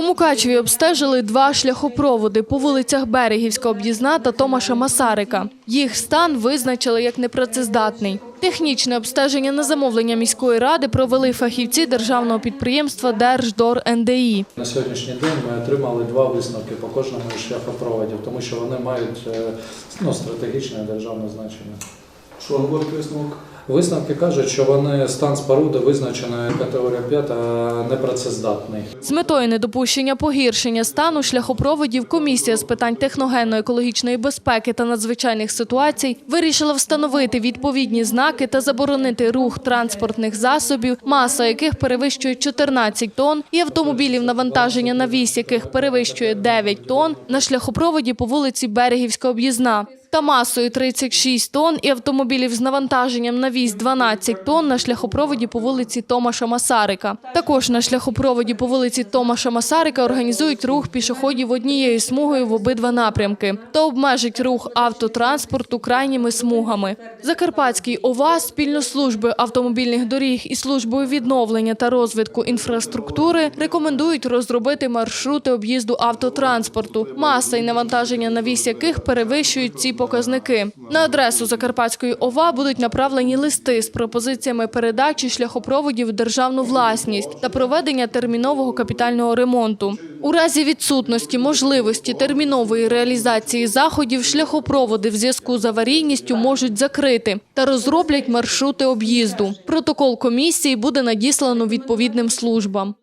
У Мукачеві обстежили два шляхопроводи по вулицях Берегівська об'їзна та Томаша Масарика. Їх стан визначили як непрацездатний. Технічне обстеження на замовлення міської ради провели фахівці державного підприємства Держдор НДІ. На сьогоднішній день ми отримали два висновки по кожному із шляхопроводів, тому що вони мають е, ну, стратегічне державне значення. Що говорить висновок? Висновки кажуть, що вони стан споруди визначеної категорія 5 непрацездатний. З метою недопущення погіршення стану шляхопроводів комісія з питань техногенно-екологічної безпеки та надзвичайних ситуацій вирішила встановити відповідні знаки та заборонити рух транспортних засобів, маса яких перевищує 14 тонн, і автомобілів навантаження на вісь, яких перевищує 9 тонн, на шляхопроводі по вулиці Берегівська об'їзна. Та масою 36 тонн і автомобілів з навантаженням на вісь 12 тонн на шляхопроводі по вулиці Томаша Масарика. Також на шляхопроводі по вулиці Томаша Масарика організують рух пішоходів однією смугою в обидва напрямки та обмежать рух автотранспорту крайніми смугами. Закарпатський ОВА спільно з службою автомобільних доріг і службою відновлення та розвитку інфраструктури рекомендують розробити маршрути об'їзду автотранспорту, маса і навантаження на вісь яких перевищують ці показники. На адресу Закарпатської ОВА будуть направлені листи з пропозиціями передачі шляхопроводів в державну власність та проведення термінового капітального ремонту. У разі відсутності можливості термінової реалізації заходів шляхопроводи в зв'язку з аварійністю можуть закрити та розроблять маршрути об'їзду. Протокол комісії буде надіслано відповідним службам.